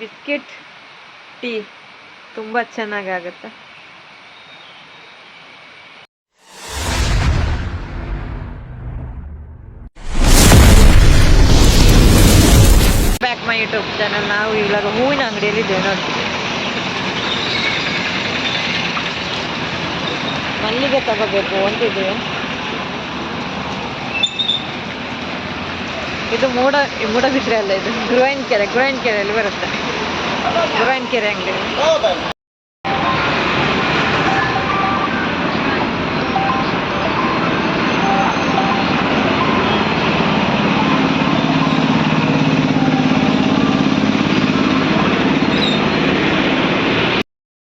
Biscuit tea ತುಂಬ ಚೆನ್ನಾಗಾಗುತ್ತೆ. Back my YouTube channel ನಾವು ಇವಾಗ ಹೂವಿನ ಅಂಗಡಿಯಲ್ಲಿ ನೋಡಿ. ಮಲ್ಲಿಗೆ ತಗೋಬೇಕು, ಒಂದಿದೆ. ಇದು ಮೂಡ ಮೂಡಬಿದ್ರೆ ಅಲ್ಲ ಇದು? ಗುರುವಾಯಿನ ಕೆರೆ ಗುರುವಾಯಿನ ಕೆರೆಯಲ್ಲಿ ಬರುತ್ತೆ. ಗುರುವಾಯಿನ ಕೆರೆ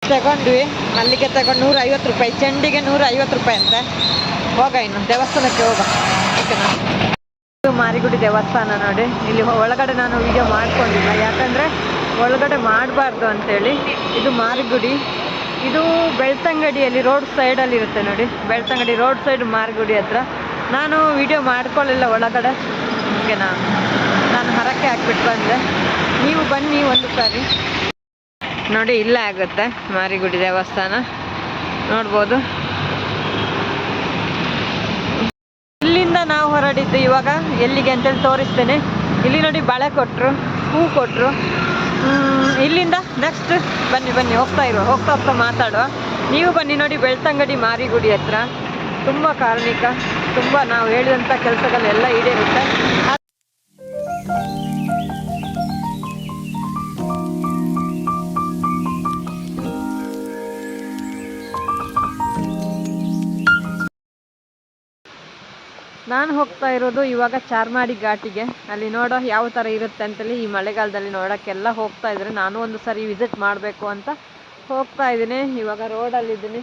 ತಗೊಂಡ್ವಿ. ಮಲ್ಲಿಗೆ ತಗೊಂಡು ನೂರ ಐವತ್ತು ರೂಪಾಯಿ. ಚೆಂಡಿಗೆ ನೂರ ಐವತ್ತು ರೂಪಾಯಿ ಅಂತ. ಹೋಗ ಇನ್ನು. ದೇವಸ್ಥಾನಕ್ಕೆ ಹೋಗ. ಓಕೆನಾ? ಮಾರಿಗುಡಿ ದೇವಸ್ಥಾನ ನೋಡಿ. ಇಲ್ಲಿ ಒಳಗಡೆ ನಾನು ವಿಡಿಯೋ ಮಾಡ್ಕೊಂಡಿಲ್ಲ. ಯಾಕಂದರೆ ಒಳಗಡೆ ಮಾಡಬಾರ್ದು ಅಂತೇಳಿ. ಇದು ಮಾರ್ಗುಡಿ. ಇದು ಬೆಳ್ತಂಗಡಿಯಲ್ಲಿ ರೋಡ್ ಸೈಡಲ್ಲಿ ಇರುತ್ತೆ ನೋಡಿ. ಬೆಳ್ತಂಗಡಿ ರೋಡ್ ಸೈಡ್ ಮಾರಿಗುಡಿ ಹತ್ರ. ನಾನು ವಿಡಿಯೋ ಮಾಡ್ಕೊಳ್ಳಿಲ್ಲ ಒಳಗಡೆ. ಓಕೆನಾ? ನಾನು ಹರಕೆ ಹಾಕ್ಬಿಟ್ಟು ಬಂದೆ. ನೀವು ಬನ್ನಿ ಒಂದು ಸಾರಿ. ನೋಡಿ, ಇಲ್ಲೇ ಆಗುತ್ತೆ ಮಾರಿಗುಡಿ ದೇವಸ್ಥಾನ. ನೋಡ್ಬೋದು. ಇಲ್ಲಿಂದ ನಾವು ಹೊರಡಿದ್ದು ಇವಾಗ ಎಲ್ಲಿಗೆ ಅಂತೇಳಿ ತೋರಿಸ್ತೇನೆ. ಇಲ್ಲಿ ನೋಡಿ ಬಳೆ ಕೊಟ್ಟರು ಹೂ ಕೊಟ್ಟರು ಇಲ್ಲಿಂದ ನೆಕ್ಸ್ಟ್ ಬನ್ನಿ ಬನ್ನಿ, ಹೋಗ್ತಾ ಇರುವ, ಹೋಗ್ತಾ ಹೋಗ್ತಾ ಮಾತಾಡುವ. ನೀವು ಬನ್ನಿ ನೋಡಿ ಬೆಳ್ತಂಗಡಿ ಮಾರಿಗುಡಿ ಹತ್ರ. ತುಂಬ ಕಾರ್ಮಿಕ, ತುಂಬ ನಾವು ಹೇಳಿದಂಥ ಕೆಲಸಗಳೆಲ್ಲ ಈಡೇರುತ್ತೆ. ನಾನು ಹೋಗ್ತಾ ಇರೋದು ಇವಾಗ ಚಾರ್ಮಾಡಿ ಘಾಟಿಗೆ. ಅಲ್ಲಿ ನೋಡೋ ಯಾವ ಥರ ಇರುತ್ತೆ ಅಂತೇಳಿ ಈ ಮಳೆಗಾಲದಲ್ಲಿ ನೋಡೋಕ್ಕೆಲ್ಲ ಹೋಗ್ತಾ ಇದ್ದರೆ. ನಾನು ಒಂದು ಸಾರಿ ವಿಸಿಟ್ ಮಾಡಬೇಕು ಅಂತ ಹೋಗ್ತಾ ಇದ್ದೀನಿ. ಇವಾಗ ರೋಡಲ್ಲಿದ್ದೀನಿ.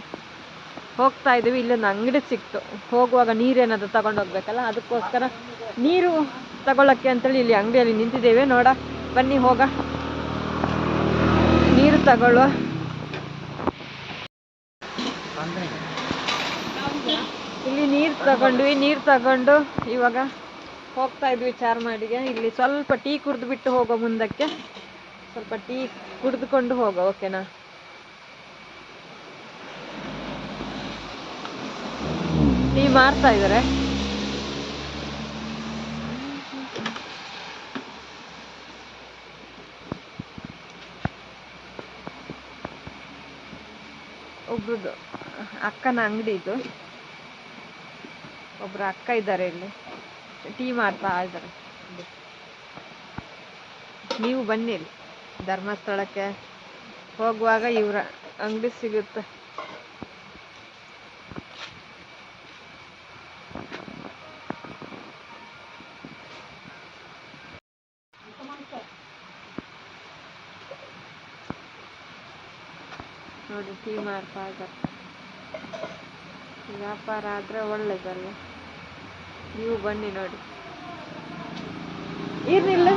ಹೋಗ್ತಾ ಇದ್ದೀವಿ. ಇಲ್ಲೊಂದು ಅಂಗಡಿ ಸಿಕ್ತು. ಹೋಗುವಾಗ ನೀರೇನಾದರೂ ತಗೊಂಡು ಹೋಗ್ಬೇಕಲ್ಲ, ಅದಕ್ಕೋಸ್ಕರ ನೀರು ತಗೊಳ್ಳೋಕ್ಕೆ ಅಂತೇಳಿ ಇಲ್ಲಿ ಅಂಗಡಿಯಲ್ಲಿ ನಿಂತಿದ್ದೇವೆ. ನೋಡ, ಬನ್ನಿ, ಹೋಗ. ನೀರು ತಗೊಳ್ಳುವ. ನೀರು ತಗೊಂಡ್ವಿ, ನೀರು ತಗೊಂಡು ಇವಾಗ ಹೋಗ್ತಾ ಇದ್ವಿ ಚಾರ್ಮಾಡಿಗೆ. ಇಲ್ಲಿ ಸ್ವಲ್ಪ ಟೀ ಕುರ್ದು ಬಿಟ್ಟು ಹೋಗೋ ಮುಂದಕ್ಕೆ. ಸ್ವಲ್ಪ ಟೀ ಕುಡಿದುಕೊಂಡು ಹೋಗೋ ಓಕೆನಾ ಟೀ ಮಾರ್ತಾ ಇದ್ದಾರೆ ಒಬ್ರದ್ದು ಅಕ್ಕನ ಅಂಗಡಿ ಇದು. ಒಬ್ರು ಅಕ್ಕ ಇದ್ದಾರೆ ಇಲ್ಲಿ. ಟೀ ಮಾಡ್ತಾ ಇದ್ದಾರೆ. ನೀವು ಬನ್ನಿ ಇಲ್ಲಿ. ಧರ್ಮಸ್ಥಳಕ್ಕೆ ಹೋಗುವಾಗ ಇವರ ಅಂಗಡಿ ಸಿಗುತ್ತೆ. ನೋಡಿ, ಟೀ ಮಾಡ್ತಾ ಇದ್ದಾರೆ. ವ್ಯಾಪಾರ ಆದರೆ ಒಳ್ಳೇದಲ್ಲ. ನೀವು ಬನ್ನಿ ನೋಡಿ. ಏನಿಲ್ಲ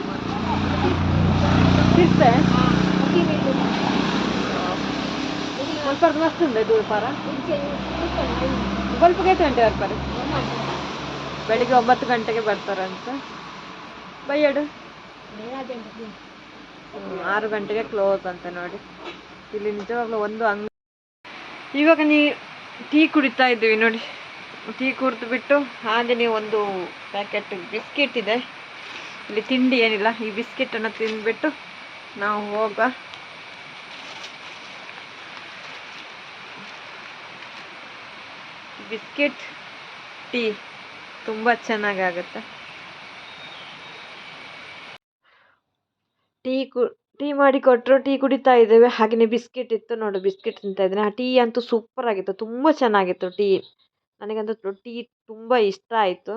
ಸಿಗ್ತೆ? ಸ್ವಲ್ಪ ಮಸ್ತ್ ಉಂಟು ಇದು ವ್ಯಾಪಾರ? ಸ್ವಲ್ಪ ಗೇಟ್ ಗಂಟೆ ಬರ್ತಾರೆ ಬೆಳಿಗ್ಗೆ ಒಂಬತ್ತು ಗಂಟೆಗೆ ಬರ್ತಾರಂತ. ಬೈಯಡು ಆರು ಗಂಟೆಗೆ ಕ್ಲೋಸ್ ಅಂತ ನೋಡಿ. ಇಲ್ಲಿ ನಿಜವಾಗ್ಲೂ ಒಂದು ಅಂಗಡಿ. ಇವಾಗ ನೀ ಟೀ ಕುಡಿತಾ ಇದ್ದೀವಿ ನೋಡಿ. ಟೀ ಕುಡಿದು ಬಿಟ್ಟು ಹಾಗೆಯೇ ಒಂದು ಪ್ಯಾಕೆಟ್ ಬಿಸ್ಕೆಟ್ ಇದೆ. ಇಲ್ಲಿ ತಿಂಡಿ ಏನಿಲ್ಲ, ಈ ಬಿಸ್ಕೆಟನ್ನು ತಿಂದ್ಬಿಟ್ಟು ನಾವು ಹೋಗ. ಬಿಸ್ಕೆಟ್, ಟೀ ತುಂಬ ಚೆನ್ನಾಗಾಗುತ್ತೆ. ಟೀ ಕು, ಟೀ ಮಾಡಿ ಕೊಟ್ಟರು ಟೀ ಕುಡಿತಾ ಇದ್ದೇವೆ. ಹಾಗೆಯೇ ಬಿಸ್ಕೆಟ್ ಇತ್ತು ನೋಡು, ಬಿಸ್ಕೆಟ್ ತಿಂತಾ ಇದ್ದೇನೆ. ಆ ಟೀ ಅಂತೂ ಸೂಪರ್ ಆಗಿತ್ತು, ತುಂಬ ಚೆನ್ನಾಗಿತ್ತು ಟೀ. ನನಗಂತೂ ರೊಟ್ಟಿ ತುಂಬ ಇಷ್ಟ ಆಯಿತು.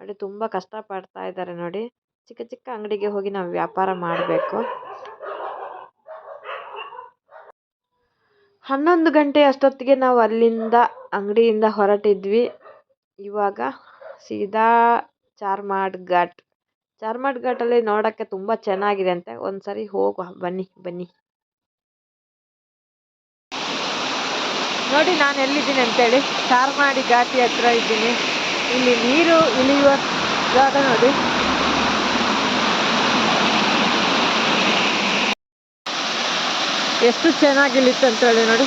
ನೋಡಿ ತುಂಬ ಕಷ್ಟಪಡ್ತಾ ಇದ್ದಾರೆ ನೋಡಿ. ಚಿಕ್ಕ ಚಿಕ್ಕ ಅಂಗಡಿಗೆ ಹೋಗಿ ನಾವು ವ್ಯಾಪಾರ ಮಾಡಬೇಕು. ಹನ್ನೊಂದು ಗಂಟೆ ಅಷ್ಟೊತ್ತಿಗೆ ನಾವು ಅಲ್ಲಿಂದ ಅಂಗಡಿಯಿಂದ ಹೊರಟಿದ್ವಿ. ಇವಾಗ ಸೀದಾ ಚಾರ್ಮಾಡ್ ಘಾಟ್ ಚಾರ್ಮಾಡ್ ಘಾಟಲ್ಲಿ ನೋಡೋಕ್ಕೆ ತುಂಬ ಚೆನ್ನಾಗಿದೆ ಅಂತೆ. ಒಂದು ಸರಿ ಹೋಗುವ. ಬನ್ನಿ ಬನ್ನಿ. ನೋಡಿ, ನಾನು ಎಲ್ಲಿದ್ದೀನಿ ಅಂತೇಳಿ. ಚಾರ್ಮಾಡಿ ಘಾಟಿ ಹತ್ರ ಇದ್ದೀನಿ. ಇಲ್ಲಿ ನೀರು ಇಳಿಯುವ ಜಾಗ ನೋಡಿ. ಎಷ್ಟು ಚೆನ್ನಾಗಿಲ್ಲಿತ್ತು ಅಂತೇಳಿ ನೋಡಿ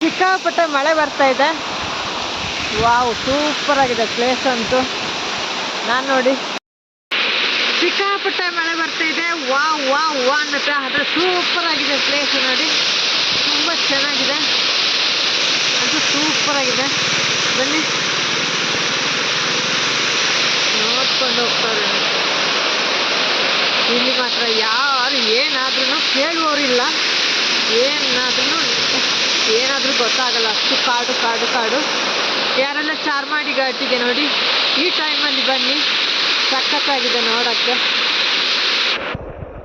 ಸಿಕ್ಕಾಪಟ್ಟೆ ಮಳೆ ಬರ್ತಾ ಇದೆ. ವಾವ್ ಸೂಪರ್ ಆಗಿದೆ ಪ್ಲೇಸ್ ಅಂತೂ. ನಾನು ನೋಡಿ. ಸಿಕ್ಕಾಪಟ್ಟೆ ಮಳೆ ಬರ್ತಾ ಇದೆ. ವಾವ್ ವಾವ್ ವಾ ಅನ್ನತ್ತೆ. ಆದರೆ ಸೂಪರ್ ಆಗಿದೆ ಪ್ಲೇಸ್ ನೋಡಿ. ತುಂಬ ಚೆನ್ನಾಗಿದೆ. ಅದು ಸೂಪರ್ ಆಗಿದೆ. ಬನ್ನಿ. ನೋಡ್ಕೊಂಡು ಹೋಗ್ತಾರೆ ಇಲ್ಲಿ ಮಾತ್ರ ಯಾರು ಏನಾದ್ರೂ ಕೇಳುವವರಿಲ್ಲ. ಏನಾದ್ರೂ ಏನಾದರೂ ಗೊತ್ತಾಗಲ್ಲ. ಅಷ್ಟು ಕಾಡು ಕಾಡು ಕಾಡು. ಯಾರೆಲ್ಲ ಚಾರ್ಮಾಡಿ ಘಾಟಿಗೆ ನೋಡಿ, ಈ ಟೈಮಲ್ಲಿ ಬನ್ನಿ. ಸಖತ್ತಾಗಿದೆ ನೋಡೋಕ್ಕೆ.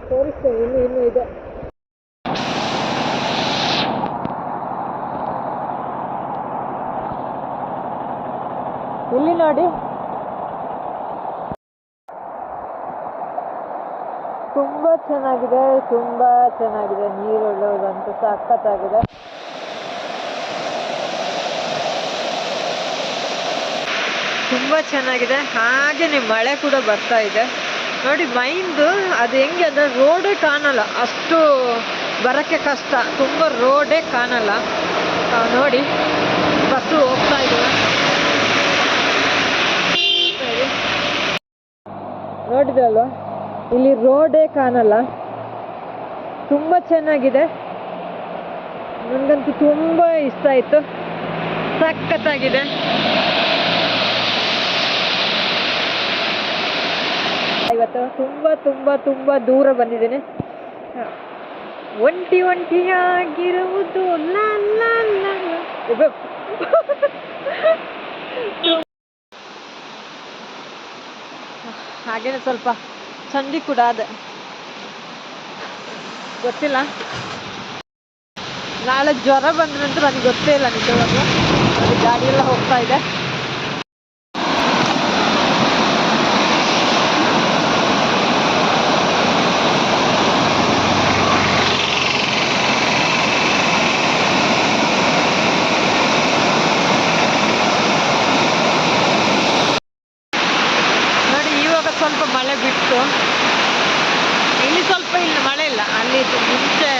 ತೋರಿಸ್ತೇವೆ ಇನ್ನು, ಇನ್ನೂ ಇದೆ. ಇಲ್ಲಿ ನೋಡಿ. ತುಂಬ ಚೆನ್ನಾಗಿದೆ ತುಂಬ ಚೆನ್ನಾಗಿದೆ. ನೀರು ಒಳ್ಳೆಯದಂತೂ ಸಖತ್ತಾಗಿದೆ ತುಂಬ ಚೆನ್ನಾಗಿದೆ. ಹಾಗೆಯೇ ಮಳೆ ಕೂಡ ಬರ್ತಾ ಇದೆ. ನೋಡಿ, ಮೈಂದು ಅದು ಹೆಂಗೆ ಅಂದರೆ ರೋಡೇ ಕಾಣಲ್ಲ. ಅಷ್ಟು ಬರೋಕ್ಕೆ ಕಷ್ಟ. ತುಂಬ ರೋಡೇ ಕಾಣಲ್ಲ. ನೋಡಿ, ಬಸ್ಸು ಹೋಗ್ತಾ ಇದ್ದಾವೆ ನೋಡಿದಲ್ವ ಇಲ್ಲಿ ರೋಡೇ ಕಾಣಲ್ಲ. ತುಂಬ ಚೆನ್ನಾಗಿದೆ. ನನಗಂತೂ ತುಂಬ ಇಷ್ಟ ಆಯಿತು. ಸಖತ್ತಾಗಿದೆ. ಇವತ್ತು ತುಂಬ ತುಂಬ ತುಂಬ ದೂರ ಬಂದಿದ್ದೀನಿ. ಒಂಟಿ ಒಂಟಿಯಾಗಿರುವುದು. ಹಾಗೇನೆ ಸ್ವಲ್ಪ ಚಂಡಿ ಕೂಡ ಅದ. ಗೊತ್ತಿಲ್ಲ? ನಾಳೆ ಜ್ವರ ಬಂದ್ರಂತೂ ನನಗೆ ಗೊತ್ತೇ ಇಲ್ಲ ನಿಜವಾಗ್ಲೂ. ಅದು ಗಾಡಿ ಎಲ್ಲ ಹೋಗ್ತಾ ಇದೆ ನೋಡಿ ಇವಾಗ ಸ್ವಲ್ಪ ಮಳೆ ಬಿಟ್ಟು ಇಲ್ಲಿ ಸ್ವಲ್ಪ ಇಲ್ಲ ಮಳೆ ಇಲ್ಲ ಅಲ್ಲಿ ತು- ಮುಂಚೆ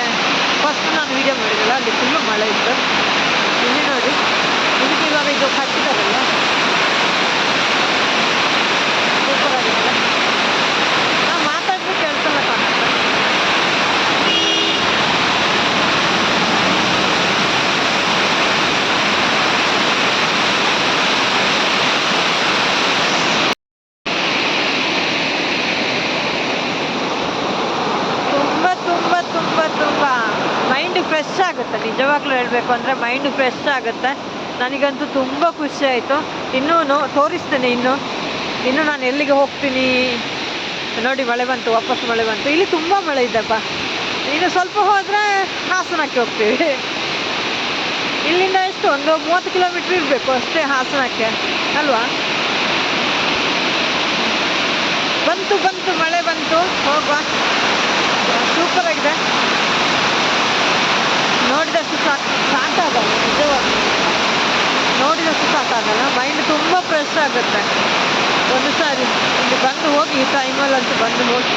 ಫಸ್ಟ್ ನಾನು ವಿಡಿಯೋ ಮಾಡಿದ್ದಲ್ಲ ಅಲ್ಲಿ ಫುಲ್ಲು ಮಳೆ ಇತ್ತು ಇಲ್ಲಿ ನೋಡಿ ಇದಕ್ಕೆ ಇವಾಗ ಇದು ಕಟ್ಟಿದಾರಲ್ಲ ಸೂಪರ್ ಆಗಿದೆ ನಾವು ಮಾತಾಡಿದ್ರೆ ಕೇಳ್ಸಲ್ಲ ಕಾಣುತ್ತೆ ತುಂಬ ತುಂಬ ತುಂಬ ತುಂಬ ಮೈಂಡ್ ಫ್ರೆಶ್ ಆಗುತ್ತೆ ನಿಜವಾಗ್ಲೂ ಹೇಳಬೇಕು ಅಂದರೆ ಮೈಂಡ್ ಫ್ರೆಶ್ ಆಗುತ್ತೆ. ನನಗಂತೂ ತುಂಬ ಖುಷಿ ಆಯಿತು. ಇನ್ನೂ ತೋರಿಸ್ತೇನೆ ಇನ್ನು. ಇನ್ನು ನಾನು ಎಲ್ಲಿಗೆ ಹೋಗ್ತೀನಿ? ನೋಡಿ ಮಳೆ ಬಂತು, ವಾಪಸ್ ಮಳೆ ಬಂತು. ಇಲ್ಲಿ ತುಂಬ ಮಳೆ ಇದೆಪ್ಪ. ಇನ್ನು ಸ್ವಲ್ಪ ಹೋದರೆ ಹಾಸನಕ್ಕೆ ಹೋಗ್ತೀವಿ. ಇಲ್ಲಿಂದ ಎಷ್ಟು? ಒಂದು ಮೂವತ್ತು ಕಿಲೋಮೀಟ್ರ್ ಇರಬೇಕು ಅಷ್ಟೇ ಹಾಸನಕ್ಕೆ. ಅಲ್ವಾ? ಬಂತು ಬಂತು, ಮಳೆ ಬಂತು. ಹೋಗುವ. ಸೂಪರ್ ಆಗಿದೆ. ನೋಡಿದಷ್ಟು ಸಾಕು ಸಾಕಾಗಲ್ಲ ನಿಜವಾಗಿ ನೋಡಿದಷ್ಟು ಸಾಕಾಗಲ್ಲ ಮೈಂಡ್ ತುಂಬ ಫ್ರೆಶ್ ಆಗುತ್ತೆ. ಒಂದು ಸಾರಿ ಇಲ್ಲಿ ಬಂದು ಹೋಗಿ ಈ ಟೈಮಲ್ಲಂತೂ ಬಂದು ಹೋಗಿ.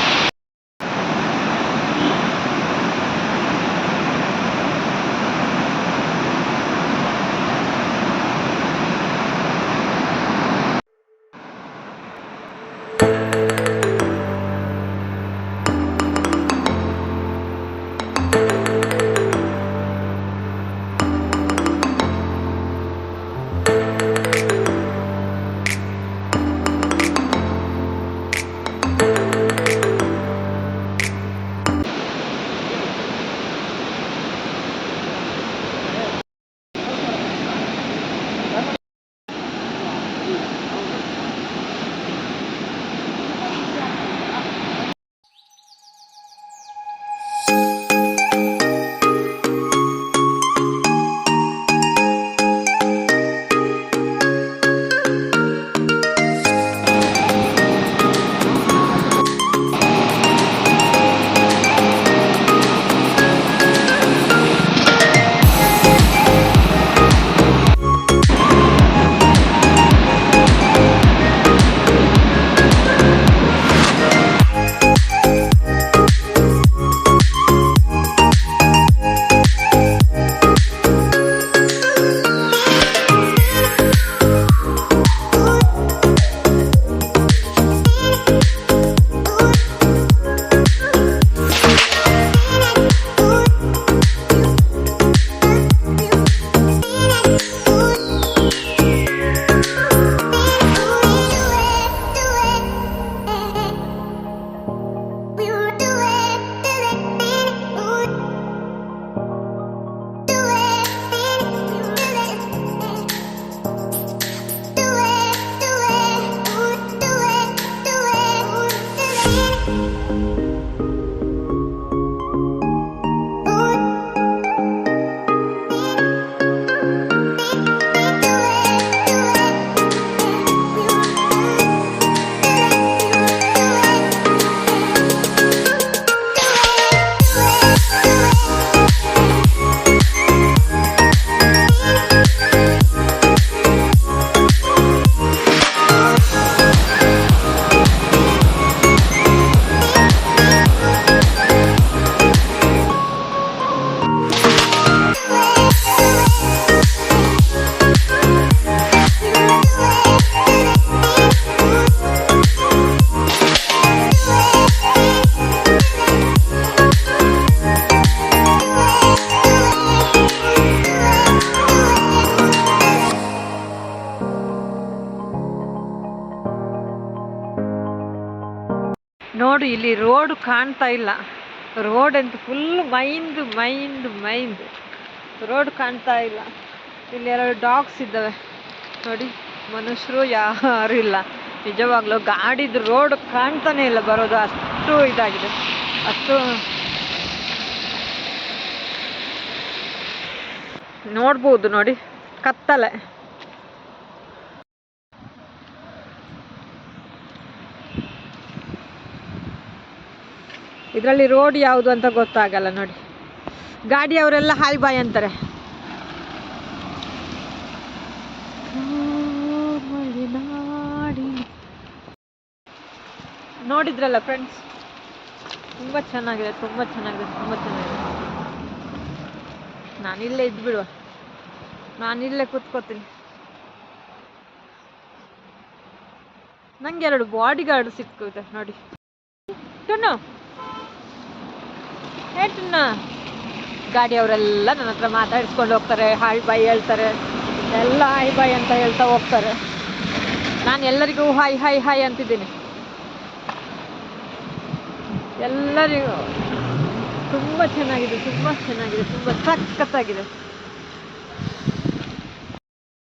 ನೋಡಿ, ಇಲ್ಲಿ ರೋಡ್ ಕಾಣ್ತಾ ಇಲ್ಲ. ರೋಡ್ ಅಂತ ಫುಲ್ ಮೈಂದು ಮೈಂದು ಮೈಂದು ರೋಡ್ ಕಾಣ್ತಾ ಇಲ್ಲ. ಇಲ್ಲಿ ಎರಡು ಡಾಗ್ಸ್ ಇದ್ದಾವೆ. ನೋಡಿ, ಮನುಷ್ಯರು ಯಾರು ಇಲ್ಲ. ನಿಜವಾಗ್ಲೂ ಗಾಡಿದು ರೋಡ್ ಕಾಣ್ತಾನೆ ಇಲ್ಲ, ಬರೋದು ಅಷ್ಟು ಇದಾಗಿದೆ. ಅಷ್ಟು ನೋಡ್ಬೋದು, ನೋಡಿ. ಕತ್ತಲೆ. ಇದರಲ್ಲಿ ರೋಡ್ ಯಾವುದು ಅಂತ ಗೊತ್ತಾಗಲ್ಲ ನೋಡಿ. ಗಾಡಿಯವರೆಲ್ಲ ಹಾಯ್ ಬಾಯ್ ಅಂತಾರೆ. ನೋಡಿದ್ರಲ್ಲ ಫ್ರೆಂಡ್ಸ್ ತುಂಬ ಚೆನ್ನಾಗಿದೆ ತುಂಬ ಚೆನ್ನಾಗಿದೆ ತುಂಬ ಚೆನ್ನಾಗಿದೆ. ನಾನಿಲ್ಲೇ ಇದ್ಬಿಡುವ. ನಾನಿಲ್ಲೇ ಕೂತ್ಕೋತೀನಿ. ನಂಗೆ ಎರಡು ಬಾಡಿ ಗಾರ್ಡ್ ಸಿಕ್ಕಿದೆ ನೋಡಿ. ಟುನ್ನು ಹೇ ಟುನ್ನ ಗಾಡಿಯವರೆಲ್ಲ ನನ್ನ ಹತ್ರ ಮಾತಾಡಿಸ್ಕೊಂಡು ಹೋಗ್ತಾರೆ, ಹಾಯ್ ಬಾಯ್ ಹೇಳ್ತಾರೆ. ಎಲ್ಲ ಹಾಯ್ ಬಾಯ್ ಅಂತ ಹೇಳ್ತಾ ಹೋಗ್ತಾರೆ. ನಾನು ಎಲ್ಲರಿಗೂ ಹಾಯ್ ಹಾಯ್ ಹಾಯ್ ಅಂತಿದ್ದೀನಿ. ಎಲ್ಲರಿಗೂ ತುಂಬ ಚೆನ್ನಾಗಿದೆ ತುಂಬ ಚೆನ್ನಾಗಿದೆ, ತುಂಬ ಸಖತ್ತಾಗಿದೆ.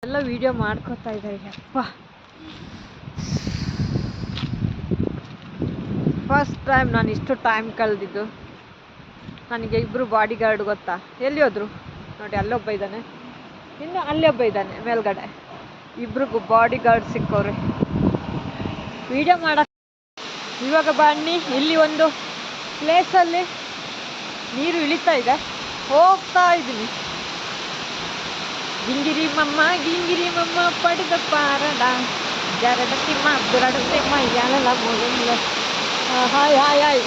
ಎಲ್ಲ ವಿಡಿಯೋ ಮಾಡ್ಕೋತಾ ಇದ್ದಾರೆ ಅಪ್ಪ ಫಸ್ಟ್ ಟೈಮ್ ನಾನು ಇಷ್ಟು ಟೈಮ್ ಕಳೆದಿದ್ದು. ನನಗೆ ಇಬ್ಬರು ಬಾಡಿ ಗಾರ್ಡ್ ಗೊತ್ತಾ? ಎಲ್ಲಿ ಹೋದ್ರು? ನೋಡಿ, ಅಲ್ಲೊಬ್ಬ ಇದ್ದಾನೆ. ಇನ್ನು ಅಲ್ಲೊಬ್ಬ ಇದ್ದಾನೆ, ಮೇಲ್ಗಡೆ. ಇಬ್ರಿಗೂ ಬಾಡಿ ಗಾರ್ಡ್ ಸಿಕ್ಕವ್ರೆ ವಿಡಿಯೋ ಮಾಡಕ್ಕೆ ಇವಾಗ ಬನ್ನಿ, ಇಲ್ಲಿ ಒಂದು ಪ್ಲೇಸಲ್ಲಿ ನೀರು ಇಳಿತಾ ಇದೆ. ಹೋಗ್ತಾ ಇದ್ದೀನಿ. ಗಿಂಗಿರಿ ಮಮ್ಮ ಗಿಂಗಿರಿ ಮಮ್ಮ, ಪಡೆದ ಪಾರಡ ಜರಡ ತಿಮ್ಮ ದುರಡ ತಿಮ್ಮ ಯಾಲಲ ಮೊದಲ ಹಾಯ್ ಹಾಯ್ ಹಾಯ್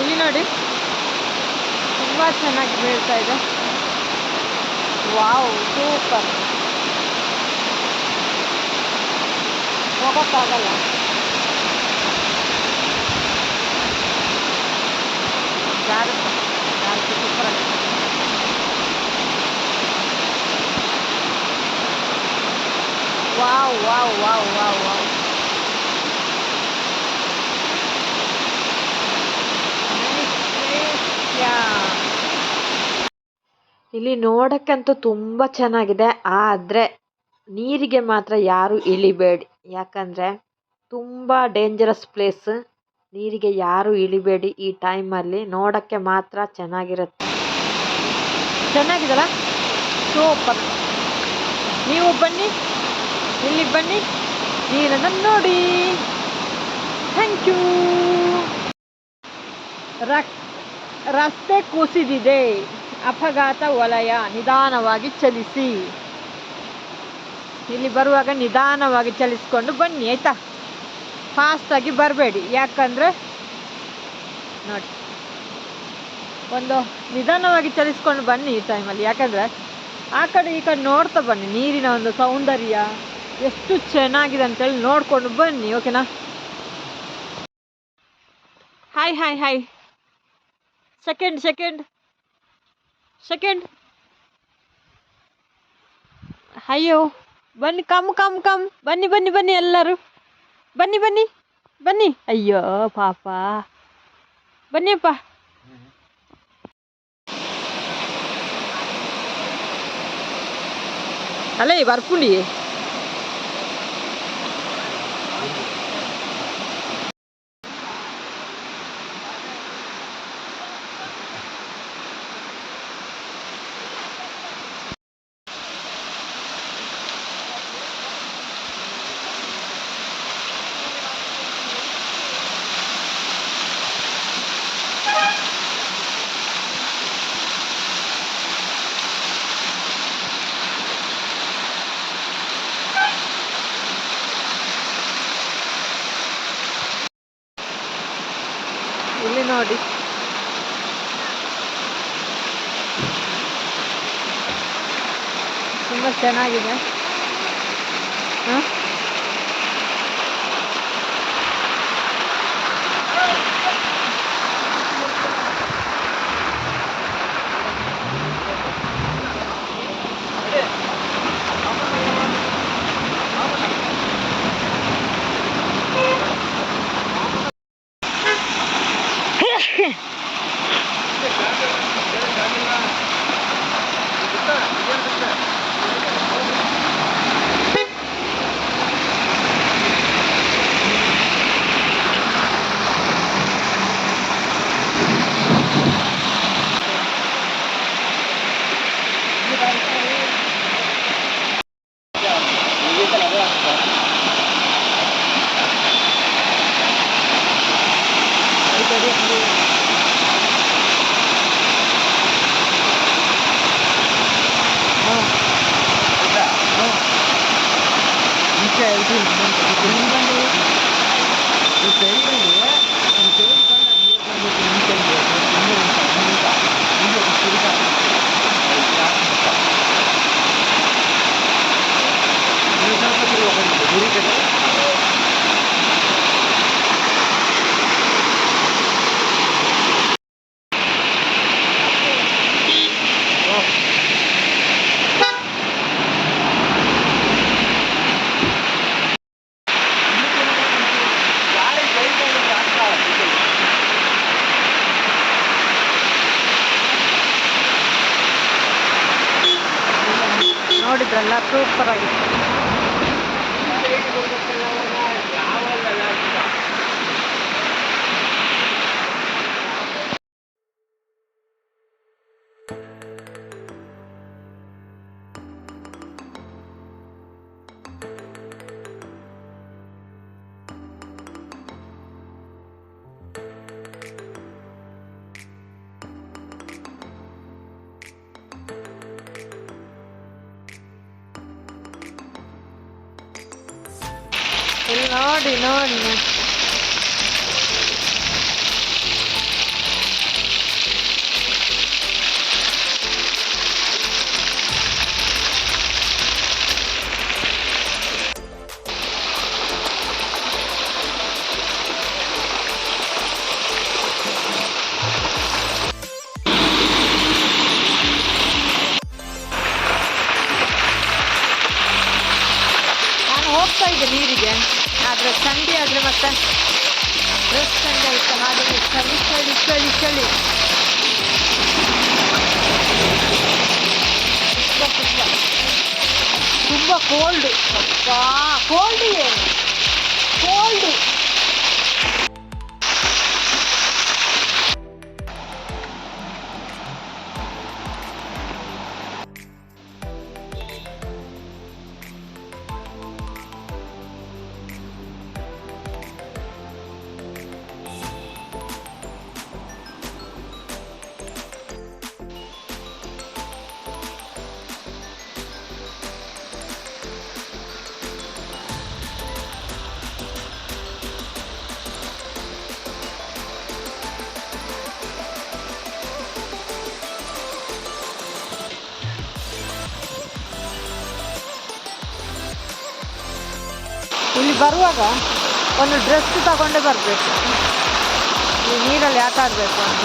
ಇಲ್ಲಿ ನೋಡಿ ತುಂಬ ಚೆನ್ನಾಗಿ ಬೀಳ್ತಾ ಇದೆ ವಾವ್ ಸೂಪರ್ ಹೋಗೋಕ್ಕಾಗಲ್ಲ ಜಾರುತ್ತೆ ಜಾರುತ್ತೆ ಸೂಪರ್ ಆಗಿದೆ ವಾವ್ ವಾವ್ ವಾವ್ ವಾವ್ ಇಲ್ಲಿ ನೋಡಕ್ಕಂತೂ ತುಂಬ ಚೆನ್ನಾಗಿದೆ, ಆದರೆ ನೀರಿಗೆ ಮಾತ್ರ ಯಾರು ಇಳಿಬೇಡಿ. ಯಾಕಂದರೆ ತುಂಬ ಡೇಂಜರಸ್ ಪ್ಲೇಸ್ ನೀರಿಗೆ ಯಾರು ಇಳಿಬೇಡಿ ಈ ಟೈಮಲ್ಲಿ ನೋಡೋಕ್ಕೆ ಮಾತ್ರ ಚೆನ್ನಾಗಿರುತ್ತೆ. ಚೆನ್ನಾಗಿದಲ್ಲ ಸೂಪರ್. ನೀವು ಬನ್ನಿ. ಇಲ್ಲಿ ಬನ್ನಿ. ನೀರನ್ನು ನೋಡಿ. ಥ್ಯಾಂಕ್ ಯು ರಸ್ತೆ ಕುಸಿದಿದೆ. ಅಪಘಾತ ವಲಯ ನಿಧಾನವಾಗಿ ಚಲಿಸಿ. ಇಲ್ಲಿ ಬರುವಾಗ ನಿಧಾನವಾಗಿ ಚಲಿಸ್ಕೊಂಡು ಬನ್ನಿ, ಆಯ್ತಾ? ಫಾಸ್ಟಾಗಿ ಬರಬೇಡಿ. ಯಾಕಂದರೆ, ನೋಡಿ. ಒಂದು ನಿಧಾನವಾಗಿ ಚಲಿಸ್ಕೊಂಡು ಬನ್ನಿ ಈ ಟೈಮಲ್ಲಿ ಯಾಕಂದರೆ, ಆ ಕಡೆ ಈ ಕಡೆ ನೋಡ್ತಾ ಬನ್ನಿ. ನೀರಿನ ಒಂದು ಸೌಂದರ್ಯ. ಎಷ್ಟು ಚೆನ್ನಾಗಿದೆ ಅಂತೇಳಿ ನೋಡಿಕೊಂಡು ಬನ್ನಿ, ಓಕೆನಾ? Hi hi hi second second second ಅಯ್ಯೋ ಬನ್ನಿ ಕಮ್ ಕಮ್ ಕಮ್ ಬನ್ನಿ ಬನ್ನಿ ಬನ್ನಿ ಎಲ್ಲರೂ. ಬನ್ನಿ ಬನ್ನಿ ಬನ್ನಿ. ಅಯ್ಯೋ, ಪಾಪ. ಬನ್ನಿಯಪ್ಪ ಅಲ್ಲೇ ಬರ್ಪುಂಡಿ ನೋಡಿ. ತುಂಬ ಚೆನ್ನಾಗಿದೆ. ಇಲ್ಲಿ ನೋಡಿ ನೋಡಿ. ಚಂಡಿ ಆದರೆ ಮತ್ತೆ ಡ್ರೆಸ್ ಚಂಡಿ ಆಯಿತು ಹಾಗೆ ಚಳಿ ಚಳಿ ಚಳಿ ಚಳಿ ತುಂಬ ತುಂಬ ತುಂಬ ಕೋಲ್ಡು ಅಪ್ಪಾ ಕೋಲ್ಡ್ ಏನು ಕೋಲ್ಡು ಬರುವಾಗ ಒಂದು ಡ್ರೆಸ್ ತಗೊಂಡೇ ಬರಬೇಕು. ಈ ನೀರಲ್ಲಿ ಆಟ ಆಡಬೇಕು ಅಂತ.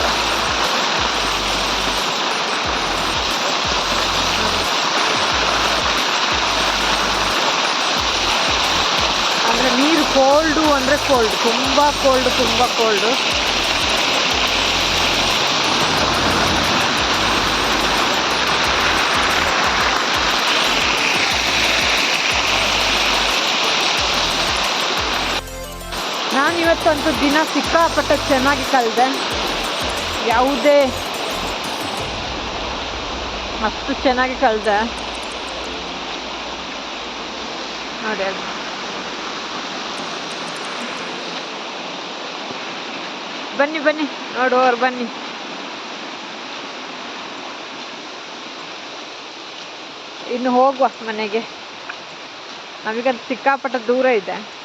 ಅಂದರೆ ನೀರು ಕೋಲ್ಡು ಅಂದರೆ ಕೋಲ್ಡ್ ತುಂಬ ಕೋಲ್ಡು ತುಂಬ ಕೋಲ್ಡು ನಾನು ಇವತ್ತಂತೂ ದಿನ ಸಿಕ್ಕಾಪಟ್ಟೆ ಚೆನ್ನಾಗಿ ಕಳೆದೆ ಯಾವುದೇ ಅಷ್ಟು ಚೆನ್ನಾಗಿ ಕಳೆದೆ ನೋಡಿ ಅದು. ಬನ್ನಿ ಬನ್ನಿ. ನೋಡುವವ್ರು ಬನ್ನಿ. ಇನ್ನು ಹೋಗುವ ಮನೆಗೆ. ನಾವೀಗ ಸಿಕ್ಕಾಪಟ್ಟೆ ದೂರ ಇದೆ.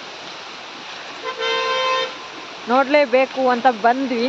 ನೋಡಲೇಬೇಕು ಅಂತ ಬಂದ್ವಿ.